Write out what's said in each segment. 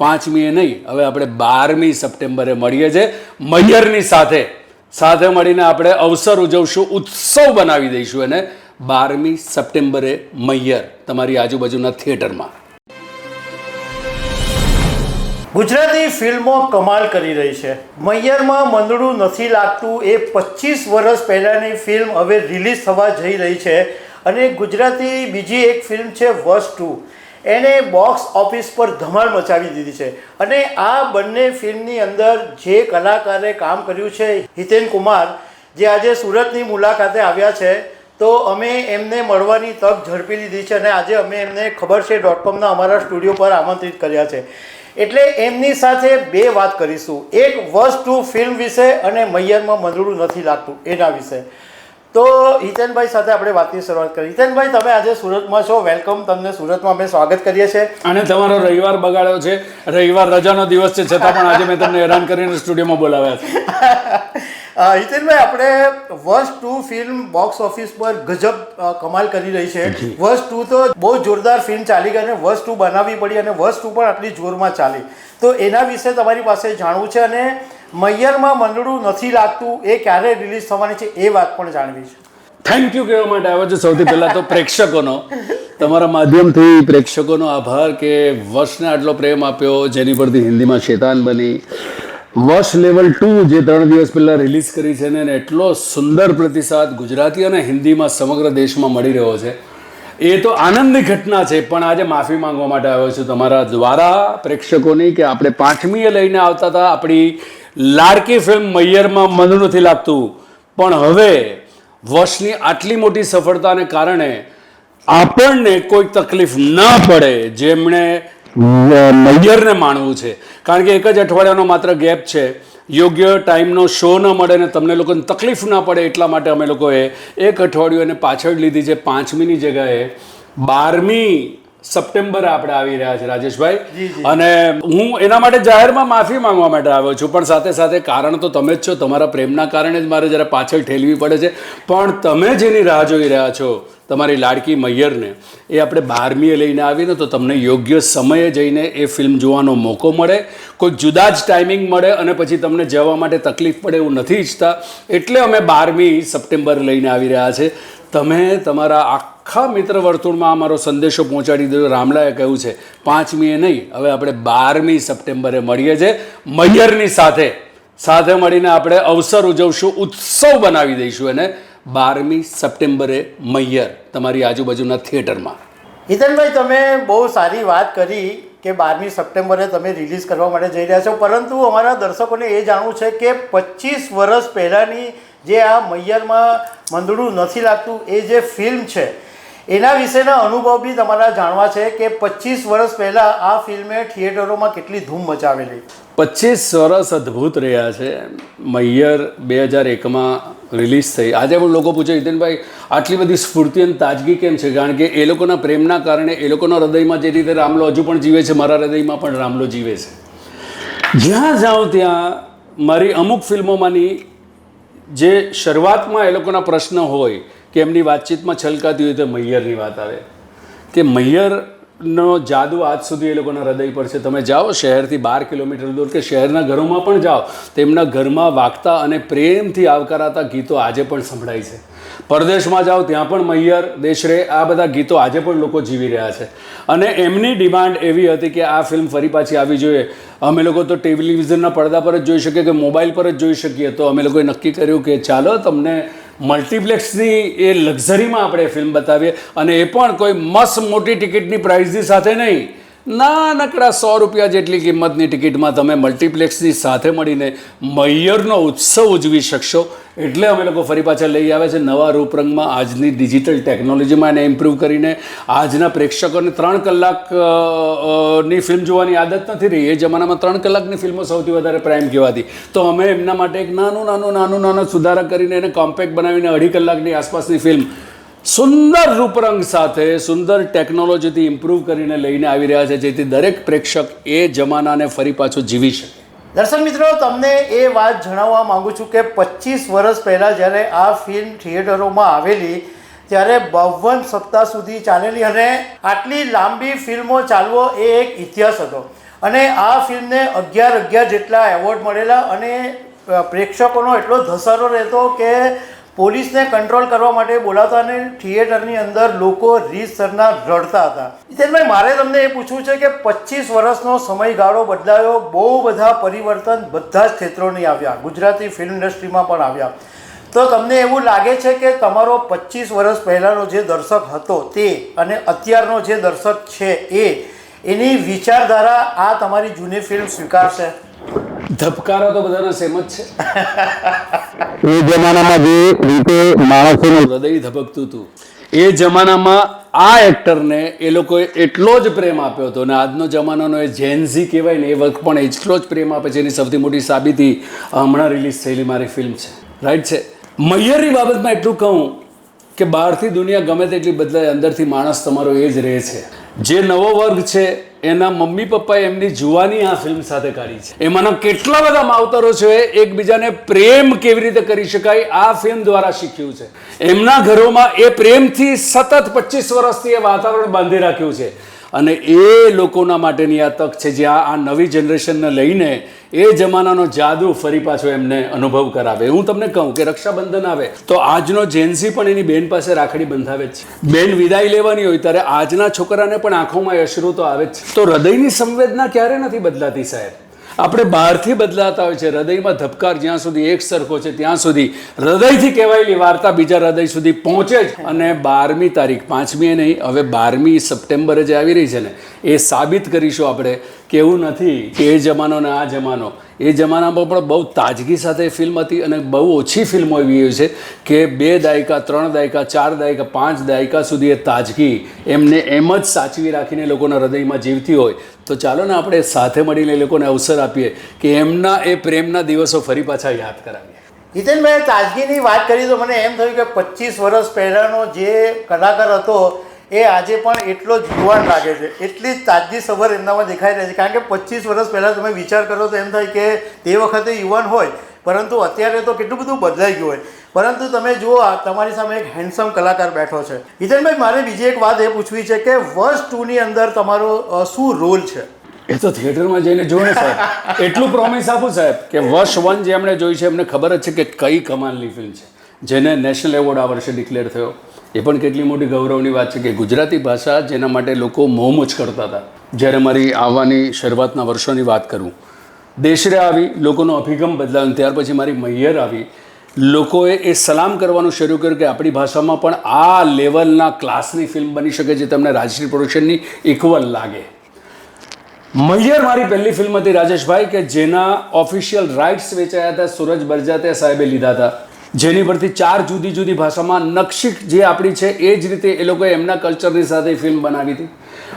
પાંચમીએ નહીં, હવે આપણે બારમી સપ્ટેમ્બરે મળીએ છીએ. મૈયરની સાથે સાથે મળીને આપણે અવસર ઉજવશું, ઉત્સવ બનાવી દઈશું એને. બારમી સપ્ટેમ્બરે મૈયર, તમારી આજુબાજુના થિયેટરમાં. ગુજરાતી ફિલ્મો કમાલ કરી રહી છે. મૈયરમાં મંદડું નથી લાગતું, એ પચીસ વર્ષ પહેલાંની ફિલ્મ હવે રિલીઝ થવા જઈ રહી છે. અને ગુજરાતી બીજી એક ફિલ્મ છે વર્ષ ટુ. એણે બોક્સ ઓફિસ પર ધમાલ મચાવી દીધી છે. અને આ બંને ફિલ્મની અંદર જે કલાકારે કામ કર્યું છે, હિતેન કુમાર, જે આજે સુરતની મુલાકાતે આવ્યા છે, તો અમે એમને મળવાની તક ઝડપી લીધી છે અને આજે અમે એમને ખબર છે ડોટ કોમના અમારા સ્ટુડિયો પર આમંત્રિત કર્યા છે. એટલે એમની સાથે બે વાત કરીશું. એક વસ ટુ ફિલ્મ વિશે અને મૈયરમાં મંદરૂ નથી લાગતું, એના વિશે. તો હિતેનભાઈ સાથે આપણે વાતની શરૂઆત કરી હિતેનભાઈ તમે આજે સુરતમાં છો. વેલકમ. તમને સુરતમાં અમે સ્વાગત કરીએ છીએ. અને તમારો રવિવાર બગાડ્યો છે. રવિવાર રજાનો દિવસ છે છતાં પણ આજે મેં તમને હેરાન કરીને સ્ટુડિયોમાં બોલાવ્યા છે. હિતેનભાઈ આપણે વર્ષ ટુ ફિલ્મ બોક્સ ઓફિસ પર ગજબ કમાલ કરી રહી છે. વર્ષ ટુ તો બહુ જોરદાર ફિલ્મ ચાલી ગઈ અને વર્ષ ટુ બનાવવી પડી અને વર્ષ ટુ પણ આટલી જોરમાં ચાલી. તો એના વિશે તમારી પાસે જાણવું છે અને મૈયરમાં મંડળું નથી લાગતું એ ક્યારે રિલીઝ થવાની છે એ વાત પણ જાણવી છે. થેન્ક યુ કહેવા માટે આવ્યો છું. સૌથી પહેલાં તો પ્રેક્ષકોનો, તમારા માધ્યમથી પ્રેક્ષકોનો આભાર કે વર્ષને આટલો પ્રેમ આપ્યો, જેની પરથી હિન્દીમાં શેતાન બની. વર્ષ લેવલ ટુ જે ત્રણ દિવસ પહેલાં રિલીઝ કરી છે ને એટલો સુંદર પ્રતિસાદ ગુજરાતી અને હિન્દીમાં સમગ્ર દેશમાં મળી રહ્યો છે. એ તો આનંદની ઘટના છે, પણ આજે માફી માંગવા માટે આવ્યો છું તમારા દ્વારા પ્રેક્ષકોની કે આપણે પાંચમીએ લઈને આવતા હતા આપણી લાડકી ફિલ્મ મૈયરમાં મન નથી લાગતું. પણ હવે વર્ષની આટલી મોટી સફળતાને કારણે આપણને કોઈ તકલીફ ના પડે જેમણે મૈયરને માણવું છે. કારણ કે એક જ અઠવાડિયાનો માત્ર ગેપ છે. યોગ્ય ટાઈમનો શો ન મળે ને તમને લોકોને તકલીફ ના પડે એટલા માટે અમે લોકોએ એક અઠવાડિયું એને પાછળ લીધી છે પાંચમીની જગ્યાએ. બારમી સપ્ટેમ્બરે આપણે આવી રહ્યા છે રાજેશભાઈ. અને હું એના માટે જાહેરમાં માફી માંગવા માટે આવ્યો છું પણ સાથે સાથે કારણ તો તમે જ છો તમારા પ્રેમના કારણે જ મારે જરા પાછળ ઠેલવી પડે છે. પણ તમે જેની રાહ જોઈ રહ્યા છો તમારી લાડકી મૈયરને એ આપણે બારમીએ લઈને આવીને તો તમને યોગ્ય સમયે જઈને એ ફિલ્મ જોવાનો મોકો મળે કોઈ જુદા જ ટાઈમિંગ મળે અને પછી તમને જવા માટે તકલીફ પડે એવું નથી ઈચ્છતા. એટલે અમે બારમી સપ્ટેમ્બર લઈને આવી રહ્યા છે. તમે તમારા આખા મિત્ર વર્તુળમાં અમારો સંદેશો પહોંચાડી દીધો. રામલાએ કહ્યું છે, પાંચમીએ નહીં, હવે આપણે બારમી સપ્ટેમ્બરે મળીએ છીએ. મૈયરની સાથે સાથે મળીને આપણે અવસર ઉજવશું, ઉત્સવ બનાવી દઈશું એને. બારમી સપ્ટેમ્બરે મૈયર, તમારી આજુબાજુના થિયેટરમાં. હિતનભાઈ તમે બહુ સારી વાત કરી કે બારમી સપ્ટેમ્બરે તમે રિલીઝ કરવા માટે જઈ રહ્યા છો. પરંતુ અમારા દર્શકોને એ જાણવું છે કે પચીસ વર્ષ પહેલાંની જે આ મૈયરમાં મંદડું નથી લાગતું, એ જે ફિલ્મ છે એના વિશેના અનુભવ બી તમારા જાણવા છે કે પચીસ વર્ષ પહેલાં આ ફિલ્મે થિયેટરોમાં કેટલી ધૂમ મચાવેલી? પચીસ વર્ષ અદ્ભુત રહ્યા છે. મૈયર બે હજાર એકમાં રિલીઝ થઈ. આજે પણ લોકો પૂછે હિતેનભાઈ આટલી બધી સ્ફૂર્તિ અને તાજગી કેમ છે? કારણ કે એ લોકોના પ્રેમના કારણે એ લોકોના હૃદયમાં જે રીતે રામલો હજુ પણ જીવે છે, મારા હૃદયમાં પણ રામલો જીવે છે. જ્યાં જાઉં ત્યાં મારી અમુક ફિલ્મોમાંની જે શરૂઆતમાં એ લોકોના પ્રશ્ન હોય કે એમની વાતચીતમાં છલકાતી હોય તો મૈયરની વાત આવે. કે મૈયરનો જાદુ આજ સુધી એ લોકોના હૃદય પર છે. તમે જાઓ શહેરથી બાર કિલોમીટર દૂર કે શહેરના ઘરોમાં પણ જાઓ, તેમના ઘરમાં વાગતા અને પ્રેમથી આવકારાતા ગીતો આજે પણ સંભળાય છે. પરદેશમાં જાઓ ત્યાં પણ મૈયર, દેશરે આ બધા ગીતો આજે પણ લોકો જીવી રહ્યા છે. અને એમની ડિમાન્ડ એવી હતી કે આ ફિલ્મ ફરી પાછી આવી જોઈએ. અમે લોકો તો ટેલિવિઝનના પડદા પર જ જોઈ શકીએ કે મોબાઈલ પર જ જોઈ શકીએ. તો અમે લોકોએ નક્કી કર્યું કે ચાલો તમને મલ્ટીપ્લેક્સની એ લક્ઝરીમાં આપણે ફિલ્મ બતાવીએ. અને એ પણ કોઈ મસ્ત મોટી ટિકિટની પ્રાઇઝની સાથે નહીં. નાનકડા સો રૂપિયા જેટલી કિંમતની ટિકિટમાં તમે મલ્ટીપ્લેક્સની સાથે મળીને મૈયરનો ઉત્સવ ઉજવી શકશો. એટલે અમે લોકો ફરી પાછા લઈ આવ્યા છે નવા રૂપરંગમાં આજની ડિજિટલ ટેકનોલોજીમાં એને ઇમ્પ્રૂવ કરીને. આજના પ્રેક્ષકોને ત્રણ કલાક અ, અ, ની ફિલ્મ જોવાની આદત નથી રહી. એ જમાનામાં ત્રણ કલાકની ફિલ્મો સૌથી વધારે પ્રાઇમ કહેવાતી. તો અમે એમના માટે એક નાનું નાનું નાનું નાનું સુધારા કરીને એને કોમ્પેક્ટ બનાવીને અઢી કલાકની આસપાસની ફિલ્મ સુંદર રૂપરંગ સાથે સુંદર ટેકનોલોજીથી ઇમ્પ્રૂવ કરીને લઈને આવી રહ્યા છે, જેથી દરેક પ્રેક્ષક એ જમાનાને ફરી પાછો જીવી શકે. દર્શક મિત્રો, તમને એ વાત જણાવવા માંગુ છું કે પચીસ વર્ષ પહેલાં જ્યારે આ ફિલ્મ થિયેટરોમાં આવેલી, ત્યારે બાવન સપ્તાહ સુધી ચાલેલી અને આટલી લાંબી ફિલ્મો ચાલવો એ એક ઇતિહાસ હતો. અને આ ફિલ્મને અગિયાર અગિયાર જેટલા એવોર્ડ મળેલા અને પ્રેક્ષકોનો એટલો ધસારો રહેતો કે પોલીસને કંટ્રોલ કરવા માટે બોલાવતા અને થિયેટરની અંદર લોકો રીતસરના રડતા હતા. જીતેનભાઈ મારે તમને એ પૂછવું છે કે પચીસ વર્ષનો સમયગાળો બદલાયો, બહુ બધા પરિવર્તન બધા જ ક્ષેત્રોની આવ્યા, ગુજરાતી ફિલ્મ ઇન્ડસ્ટ્રીમાં પણ આવ્યા. તો તમને એવું લાગે છે કે તમારો પચીસ વર્ષ પહેલાંનો જે દર્શક હતો તે અને અત્યારનો જે દર્શક છે એ, એની વિચારધારા આ તમારી જૂની ફિલ્મ સ્વીકારશે? ધબકારા તો બધાના સેમ જ છે. એ જમાનામાં જે રીતે માણસોનું હૃદય ધબકતું હતું. એ જમાનામાં આ એક્ટરને એ લોકોએ એટલો જ પ્રેમ આપ્યો હતો અને આજનો જમાનાનો એ જેન્ઝી કહેવાય ને એ વખત પણ એટલો જ પ્રેમ આપે છે એની સૌથી મોટી સાબિતી હમણાં રિલીઝ થયેલી મારી ફિલ્મ છે. રાઈટ છે? મૈયરની બાબતમાં એટલું કહું કે બહારથી દુનિયા ગમે તેટલી બદલાય અંદરથી માણસ તમારો એ જ રહે છે. જે નવો વર્ગ છે એના મમ્મી પપ્પાએ એમની જુવાની આ ફિલ્મ સાથે કાઢી છે. એમાંના કેટલા બધા માવતરો છે, એકબીજાને પ્રેમ કેવી રીતે કરી શકાય, આ ફિલ્મ દ્વારા શીખ્યું છે. એમના ઘરોમાં એ પ્રેમથી સતત પચીસ વર્ષથી એ વાતાવરણ બાંધી રાખ્યું છે. અને એ લોકોના માટેની આ તક છે જ્યાં આ નવી જનરેશનને લઈને એ જમાનાનો જાદુ ફરી પાછો એમને અનુભવ કરાવે. હું તમને કહું કે રક્ષાબંધન આવે તો આજનો જેન્સી પણ એની બેન પાસે રાખડી બંધાવે છે. બેન વિદાય લેવાની હોય ત્યારે આજના છોકરાને પણ આંખોમાં અશ્રુ તો આવે જ તો હૃદયની સંવેદના ક્યારે નથી બદલાતી સાહેબ? આપણે બહારથી બદલાતા હોય છે. હૃદયમાં ધબકાર જ્યાં સુધી એક સરખો છે ત્યાં સુધી હૃદયથી કહેવાયેલી વાર્તા બીજા હૃદય સુધી પહોંચે જ. અને બારમી તારીખ પાંચમી નહીં, હવે બારમી સપ્ટેમ્બરે જે આવી રહી છે ને, એ સાબિત કરીશું આપણે કે એવું નથી કે એ જમાનો ને આ જમાનો. એ જમાનામાં પણ બહુ તાજગી સાથે ફિલ્મ હતી અને બહુ ઓછી ફિલ્મો એવી છે કે બે દાયકા, ત્રણ દાયકા, ચાર દાયકા, પાંચ દાયકા સુધી એ તાજગી એમને એમ જ સાચવી રાખીને લોકોના હૃદયમાં જીવતી હોય. તો ચાલો ને આપણે સાથે મળીને એ લોકોને અવસર આપીએ કે એમના એ પ્રેમના દિવસો ફરી પાછા યાદ કરાવીએ. જીતેનભાઈ તાજગીની વાત કરી તો મને એમ થયું કે પચીસ વર્ષ પહેલાંનો જે કલાકાર હતો, એ આજે પણ એટલો જ યુવાન લાગે છે. એટલી જ તાજગી સભર એમનામાં દેખાઈ રહી છે. કારણ કે પચીસ વર્ષ પહેલાં તમે વિચાર કરો તો એમ થાય કે તે વખતે યુવાન હોય પરંતુ અત્યારે તો કેટલું બધું બદલાઈ ગયું હોય. પરંતુ તમે જુઓ તમારી સામે એક હેન્ડસમ કલાકાર બેઠો છે. જીતેનભાઈ મારે બીજી એક વાત એ પૂછવી છે કે વર્ષ ટુની અંદર તમારો શું રોલ છે? એ તો થિયેટરમાં જઈને જોવે સાહેબ. એટલું પ્રોમિસ આપું સાહેબ કે વર્ષ વન જે એમણે જોઈ છે, એમને ખબર જ છે કે કઈ કમાલની ફિલ્મ છે. જેને નેશનલ એવોર્ડ આ વર્ષે ડિક્લેર થયો. એ પણ કેટલી મોટી ગૌરવની વાત છે કે ગુજરાતી ભાષા જેના માટે લોકો મોમોજ કરતા હતા. જ્યારે મારી આવવાની શરૂઆતના વર્ષોની વાત કરું દેશરે આવી, લોકોનો અભિગમ બદલાયો ત્યાર પછી મારી મૈયર આવી. લોકોએ એ સલામ કરવાનું શરૂ કર્યું કે આપણી ભાષામાં પણ આ લેવલના ક્લાસની ફિલ્મ બની શકે જે તમને રાજશ્રી પ્રોડક્શનની ઇક્વલ લાગે. મૈયર મારી પહેલી ફિલ્મ હતી રાજેશભાઈ, કે જેના ઓફિશિયલ રાઇટ્સ વેચાયા હતા, સુરજ બરજાતે સાહેબે લીધા હતા. જેની પરથી ચાર જુદી જુદી ભાષામાં નક્ષિક જે આપણી છે એ જ રીતે એ લોકોએ એમના કલ્ચરની સાથે ફિલ્મ બનાવી હતી.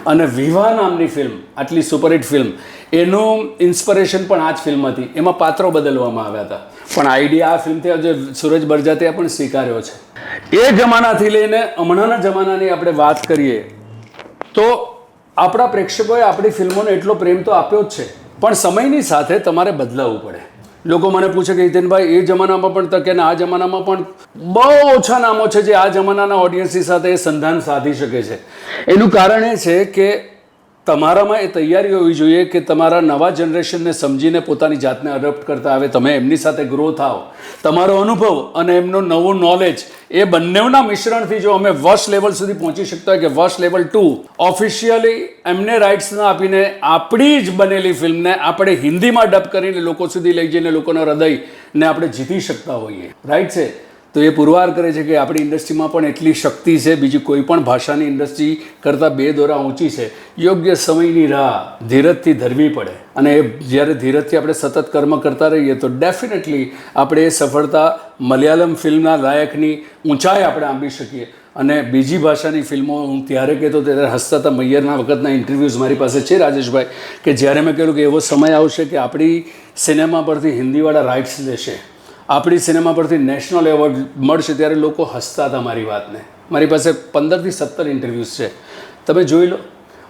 અને વિવાહ નામની ફિલ્મ, આટલી સુપરહિટ ફિલ્મ, એનું ઇન્સ્પિરેશન પણ આ જ ફિલ્મ હતી. એમાં પાત્રો બદલવામાં આવ્યા હતા. પણ આઈડિયા આ ફિલ્મથી જે સુરજ બરજાતે પણ સ્વીકાર્યો છે. એ જમાનાથી લઈને હમણાંના જમાનાની આપણે વાત કરીએ, તો આપણા પ્રેક્ષકોએ આપણી ફિલ્મોને એટલો પ્રેમ તો આપ્યો જ છે. પણ સમયની સાથે તમારે બદલાવવું પડે. લોકો મને પૂછે કે હિતેનભાઈ એ જમાનામાં પણ તકે અને આ જમાનામાં પણ બહુ ઓછા નામો છે જે આ જમાનાના ઓડિયન્સની સાથે એ સંધાન સાધી શકે છે. એનું કારણ એ છે કે તમારામાં એ તૈયારી હોવી જોઈએ કે તમારા નવા જનરેશનને સમજીને પોતાની જાતને અડપ્ટ કરતા આવે. તમે એમની સાથે ગ્રો થાઓ. તમારો અનુભવ અને એમનો નવો નોલેજ એ બંનેના મિશ્રણથી જો અમે વર્ષ લેવલ સુધી પહોંચી શકતા હોય કે વર્ષ લેવલ ટુ ઓફિશિયલી એમને રાઇટ્સ ના આપીને આપણી જ બનેલી ફિલ્મને આપણે હિન્દીમાં ડબ કરીને લોકો સુધી લઈ જઈને લોકોના હૃદયને આપણે જીતી શકતા હોઈએ. રાઈટ છે? તો એ પુરવાર કરે છે કે આપણી ઇન્ડસ્ટ્રીમાં પણ એટલી શક્તિ છે, બીજી કોઈ પણ ભાષાની ઇન્ડસ્ટ્રી કરતાં બે દોરા ઊંચી છે. યોગ્ય સમયની રાહ ધીરજથી ધરવી પડે. અને એ જ્યારે ધીરજથી આપણે સતત કર્મ કરતા રહીએ તો ડેફિનેટલી આપણે એ સફળતા મલયાલમ ફિલ્મના લાયકની ઊંચાઈ આપણે આંબી શકીએ. અને બીજી ભાષાની ફિલ્મો હું ત્યારે કહેતો ત્યારે હસતા હતા મૈયરના વખતના ઇન્ટરવ્યૂઝ મારી પાસે છે રાજેશભાઈ, કે જ્યારે મેં કહ્યું કે એવો સમય આવશે કે આપણી સિનેમા પરથી હિન્દીવાળા રાઇટ્સ લેશે. આપણી સિનેમા પરથી નેશનલ એવોર્ડ મળશે ત્યારે લોકો હસતા હતા મારી વાતને. મારી પાસે પંદરથી સત્તર ઇન્ટરવ્યૂઝ છે. તમે જોઈ લો,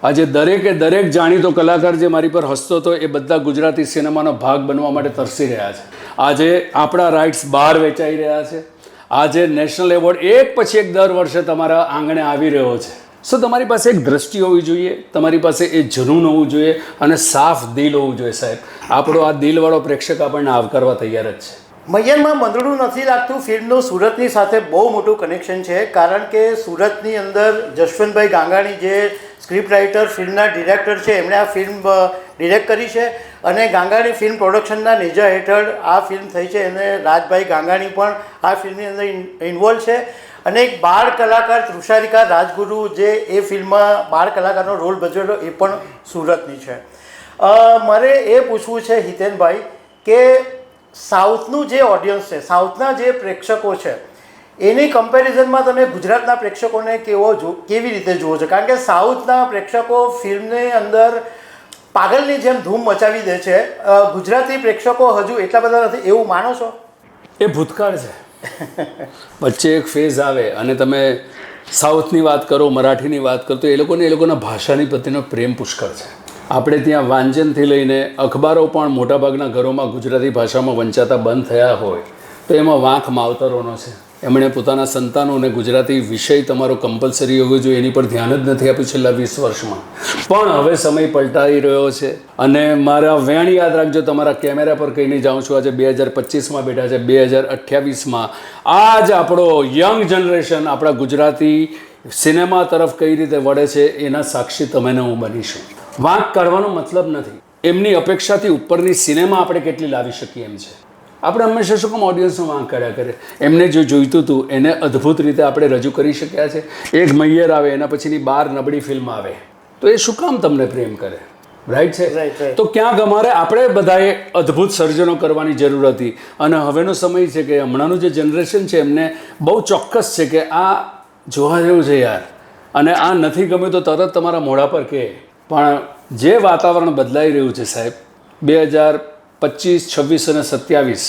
આજે દરેકે દરેક જાણીતો કલાકાર જે મારી પર હસતો હતો એ બધા ગુજરાતી સિનેમાનો ભાગ બનવા માટે તરસી રહ્યા છે. આજે આપણા રાઇટ્સ બહાર વેચાઈ રહ્યા છે. આજે નેશનલ એવોર્ડ એક પછી એક દર વર્ષે તમારા આંગણે આવી રહ્યો છે. સો તમારી પાસે એક દ્રષ્ટિ હોવી જોઈએ, તમારી પાસે એ જનૂન હોવું જોઈએ અને સાફ દિલ હોવું જોઈએ સાહેબ. આપણો આ દિલવાળો પ્રેક્ષક આપણને આવકારવા તૈયાર જ છે. મૈયરમાં મંદડું નથી લાગતું. ફિલ્મનું સુરતની સાથે બહુ મોટું કનેક્શન છે, કારણ કે સુરતની અંદર જશવંતભાઈ ગાંગાણી જે સ્ક્રિપ્ટ રાઇટર ફિલ્મના ડિરેક્ટર છે, એમણે આ ફિલ્મ ડિરેક્ટ કરી છે અને ગાંગાણી ફિલ્મ પ્રોડક્શનના નેજા હેઠળ આ ફિલ્મ થઈ છે અને રાજભાઈ ગાંગાણી પણ આ ફિલ્મની અંદર ઇન્વોલ્વ છે. અને એક બાળ કલાકાર તૃષારિકા રાજગુરુ જે એ ફિલ્મમાં બાળ કલાકારનો રોલ ભજવેલો એ પણ સુરતની છે. મારે એ પૂછવું છે હિતેનભાઈ કે સાઉથનું જે ઓડિયન્સ છે, સાઉથના જે પ્રેક્ષકો છે, એની કમ્પેરિઝનમાં તમે ગુજરાતના પ્રેક્ષકોને કેવો જો, કેવી રીતે જુઓ છો? કારણ કે સાઉથના પ્રેક્ષકો ફિલ્મની અંદર પાગલની જેમ ધૂમ મચાવી દે છે. ગુજરાતી પ્રેક્ષકો હજુ એટલા બધા નથી, એવું માનો છો? એ ભૂતકાળ છે. વચ્ચે એક ફેઝ આવે અને તમે સાઉથની વાત કરો, મરાઠીની વાત કરો, તો એ લોકોને, એ લોકોના ભાષાની પ્રત્યેનો પ્રેમ પુષ્કળ છે. આપણે ત્યાં વાંચનથી લઈને અખબારો પણ મોટાભાગના ઘરોમાં ગુજરાતી ભાષામાં વંચાતા બંધ થયા હોય, તો એમાં વાંક માવતરોનો છે. એમણે પોતાના સંતાનોને ગુજરાતી વિષય તમારો કમ્પલસરી હોવો જોઈએ, એની પર ધ્યાન જ નથી આપ્યું છેલ્લા વીસ વર્ષમાં. પણ હવે સમય પલટાઈ રહ્યો છે અને મારા વેણ યાદ રાખજો, તમારા કેમેરા પર કહીને જાઉં છું, આજે બે હજાર પચીસમાં બેઠા છે, બે હજાર અઠ્યાવીસમાં. આ જ આપણો યંગ જનરેશન આપણા ગુજરાતી સિનેમા તરફ કઈ રીતે વળે છે, એના સાક્ષી તમે હું બનીશું. વાંક કાઢવાનો મતલબ નથી. એમની અપેક્ષાથી ઉપરની સિનેમા આપણે કેટલી લાવી શકીએ એમ છે. આપણે હંમેશા શું કામ ઓડિયન્સનો વાંક કર્યા કરે. એમને જો જોઈતું હતું એને અદ્ભુત રીતે આપણે રજૂ કરી શક્યા છે. એક મૈયર આવે એના પછીની બાર નબળી ફિલ્મ આવે. તો એ શું કામ તમને પ્રેમ કરે? રાઈટ છે. તો ક્યાંક અમારે આપણે બધાએ અદ્ભુત સર્જનો કરવાની જરૂર હતી. અને હવેનો સમય છે કે હમણાંનું જે જનરેશન છે એમને બહુ ચોક્કસ છે કે આ જોવા જેવું છે યાર. અને આ નથી ગમ્યું તો તરત તમારા મોઢા પર કે પણ જે વાતાવરણ બદલાઈ રહ્યું છે સાહેબ બે હજાર પચીસ છવ્વીસ અને સત્યાવીસ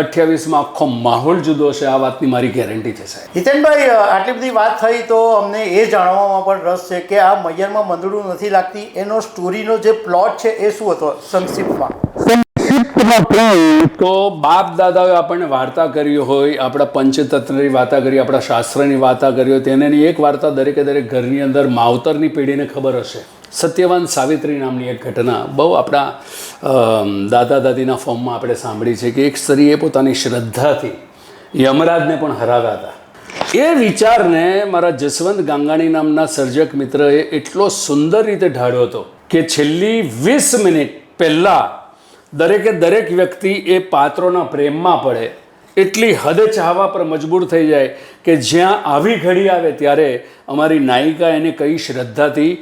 અઠ્યાવીસમાં આખો માહોલ જુદો છે આ વાતની મારી ગેરંટી છે સાહેબ. હિતેનભાઈ આટલી બધી વાત થઈ તો અમને એ જાણવામાં પણ રસ છે કે આ મૈયરમાં મંદડું નથી લાગતી. એનો સ્ટોરીનો જે પ્લોટ છે એ શું હતો સંક્ષિપ્તમાં? તો બાપ દાદાઓએ આપણને વાર્તા કરી હોય આપણા પંચતત્વની વાર્તા કરી આપણા શાસ્ત્રની વાર્તા કરી હોય તેને એક વાર્તા દરેકે દરેક ઘરની અંદર માવતરની પેઢીને ખબર હશે. સત્યવાન સાવિત્રી નામની એક ઘટના બહુ આપણા દાદા દાદીના ફોર્મમાં આપણે સાંભળી છે કે એક સ્ત્રીએ પોતાની શ્રદ્ધાથી યમરાજને પણ હરાવ્યા હતા. એ વિચારને મારા જસવંત ગાંગાણી નામના સર્જક મિત્રએ એટલો સુંદર રીતે ઢાળ્યો હતો કે છેલ્લી વીસ મિનિટ પહેલાં દરેકે દરેક વ્યક્તિ એ પાત્રોના પ્રેમમાં પડે એટલી હદે ચાહવા પર મજબૂર થઈ જાય કે જ્યાં આવી ઘડી આવે ત્યારે અમારી નાયિકા એને કઈ શ્રદ્ધાથી,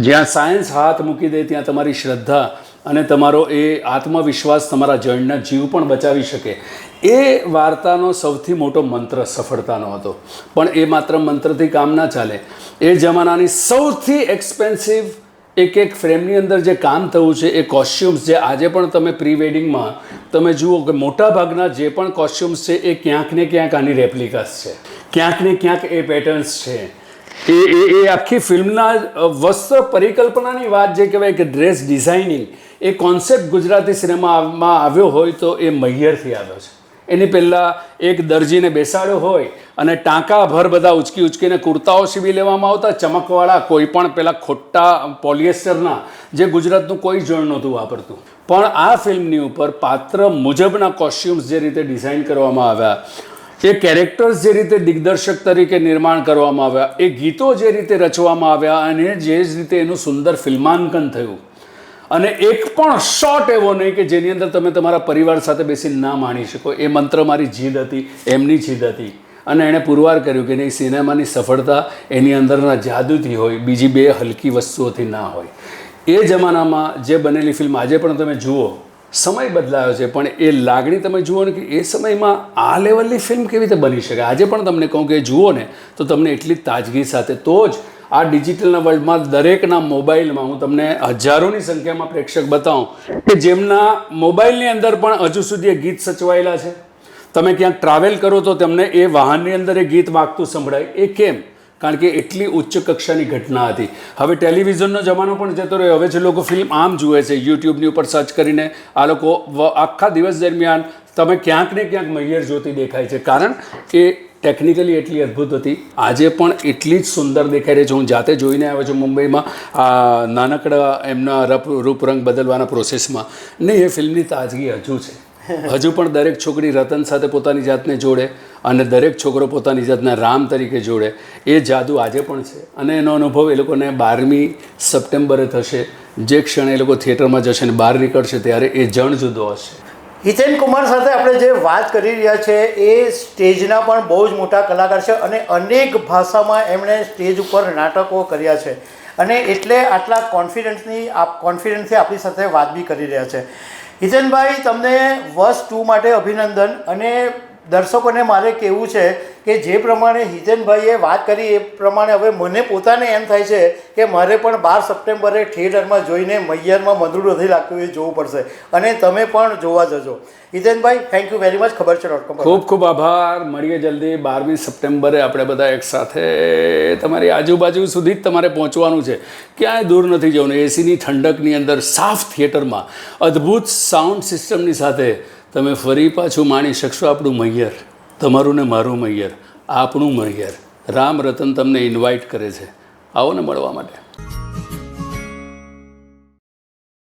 જ્યાં સાયન્સ હાથ મૂકી દે ત્યાં તમારી શ્રદ્ધા અને તમારો એ આત્મવિશ્વાસ તમારા જળના જીવ પણ બચાવી શકે. એ વાર્તાનો સૌથી મોટો મંત્ર સફળતાનો હતો. પણ એ માત્ર મંત્રથી કામ ના ચાલે. એ જમાનાની સૌથી એક્સપેન્સિવ એક એક ફ્રેમની અંદર જે કામ થયું છે, એ કોસ્ચ્યુમ્સ જે આજે પણ તમે પ્રી વેડિંગમાં તમે જુઓ કે મોટા ભાગના જે પણ કોસ્ચ્યુમ્સ છે, એ ક્યાંક ને ક્યાંક આની રેપ્લિકાસ છે. ક્યાંક ને ક્યાંક એ પેટર્ન્સ છે. એ એ એ આખી ફિલ્મના વસ્ત્ર પરિકલ્પનાની વાત જે કહેવાય કે ડ્રેસ ડિઝાઇનિંગ એ કોન્સેપ્ટ ગુજરાતી સિનેમામાં આવ્યો હોય તો એ મૈયરથી આવ્યો છે. એની પહેલાં એક દરજીને બેસાડ્યો હોય અને ટાંકા ભર બધા ઉચકી ઉચકીને કુર્તાઓ સીવી લેવામાં આવતા. ચમકવાળા કોઈ પણ પેલા ખોટા પોલિએસ્ટરના, જે ગુજરાતનું કોઈ જણ નહોતું વાપરતું. પણ આ ફિલ્મની ઉપર પાત્ર મુજબના કોસ્ચ્યુમ્સ જે રીતે ડિઝાઇન કરવામાં આવ્યા, એ કેરેક્ટર્સ જે રીતે દિગ્દર્શક તરીકે નિર્માણ કરવામાં આવ્યા, એ ગીતો જે રીતે રચવામાં આવ્યા અને જે જ રીતે એનું સુંદર ફિલ્માંકન થયું અને એક પણ શોટ એવો નહીં કે જેની અંદર તમે તમારા પરિવાર સાથે બેસીને ના માણી શકો. એ મંત્ર મારી જીદ હતી, એમની જીદ હતી. અને એણે પુરવાર કર્યું કે નહીં, સિનેમાની સફળતા એની અંદરના જાદુથી હોય, બીજી બે હલકી વસ્તુઓથી ના હોય. એ જમાનામાં જે બનેલી ફિલ્મ આજે પણ તમે જુઓ, સમય બદલાયો છે, પણ એ લાગણી તમે જુઓ ને કે એ સમયમાં આ લેવલની ફિલ્મ કેવી રીતે બની શકે? આજે પણ તમને કહું કે જુઓ ને, તો તમને એટલી તાજગી સાથે તો જ આ ડિજિટલના વર્લ્ડમાં દરેકના મોબાઈલમાં હું તમને હજારોની સંખ્યામાં પ્રેક્ષક બતાવું કે જેમના મોબાઈલની અંદર પણ હજુ સુધી એ ગીત સચવાયેલા છે. તમે ક્યાંક ટ્રાવેલ કરો તો તમને એ વાહનની અંદર એ ગીત વાગતું સંભળાય. એ કેમ? કારણ કે એટલી ઉચ્ચ કક્ષાની ઘટના હતી. હવે ટેલિવિઝનનો જમાનો પણ જતો રહ્યો. હવે જે લોકો ફિલ્મ આમ જુએ છે યુટ્યુબની ઉપર સર્ચ કરીને, આ લોકો આખા દિવસ દરમિયાન તમે ક્યાંક ને ક્યાંક મૈયર જોતી દેખાય છે. કારણ કે ટેકનિકલી એટલી અદ્ભુત હતી. આજે પણ એટલી જ સુંદર દેખાઈ રહી છે. હું જાતે જોઈને આવ્યો છું મુંબઈમાં, આ નાનકડા એમના રપ, રૂપરંગ બદલવાના પ્રોસેસમાં ને એ ફિલ્મની તાજગી હજુ છે. હજુ પણ દરેક છોકરી રતન સાથે પોતાની જાતને જોડે અને દરેક છોકરો પોતાની જાતને રામ તરીકે જોડે. એ જાદુ આજે પણ છે. અને એનો અનુભવ એ લોકોને બારમી સપ્ટેમ્બરે થશે. જે ક્ષણે એ લોકો થિયેટરમાં જશે અને બહાર નીકળશે ત્યારે એ જણ જુદો હશે. હિતેન કુમાર સાથે આપણે જે વાત કરી રહ્યા છે, એ સ્ટેજના પણ બહુ જ મોટા કલાકાર છે અને અનેક ભાષામાં એમણે સ્ટેજ ઉપર નાટકો કર્યા છે. અને એટલે આટલા કોન્ફિડન્સની આપ કોન્ફિડન્સથી આપણી સાથે વાત બી કરી રહ્યા છે. હિતેનભાઈ, તમને વર્ષ ટુ માટે અભિનંદન અને દર્શકોને મારે કહેવું છે કે જે પ્રમાણે હિતેનભાઈએ વાત કરી એ પ્રમાણે હવે મને પોતાને એમ થાય છે કે મારે પણ બાર સપ્ટેમ્બરે થિયેટરમાં જોઈને મૈયરમાં મધુર નથી લાગતું એ જોવું પડશે. અને તમે પણ જોવા જજો. Hitenbhai thank you very much ખબર છે ડોટ કોમ ખૂબ ખૂબ આભાર. મળીએ જલ્દી બારમી સપ્ટેમ્બરે આપણે બધા એક સાથે તમારી આજુબાજુ સુધી જ તમારે પહોંચવાનું છે. ક્યાંય દૂર નથી જવાનું. એસીની ઠંડકની અંદર સાફ થિયેટરમાં અદ્ભુત સાઉન્ડ સિસ્ટમની સાથે તમે ફરી પાછું માણી શકશો આપણું મૈયર. તમારું ને મારું મૈયર. આપણું મૈયર. રામ રતન તમને ઇન્વાઇટ કરે છે. આવો ને મળવા માટે.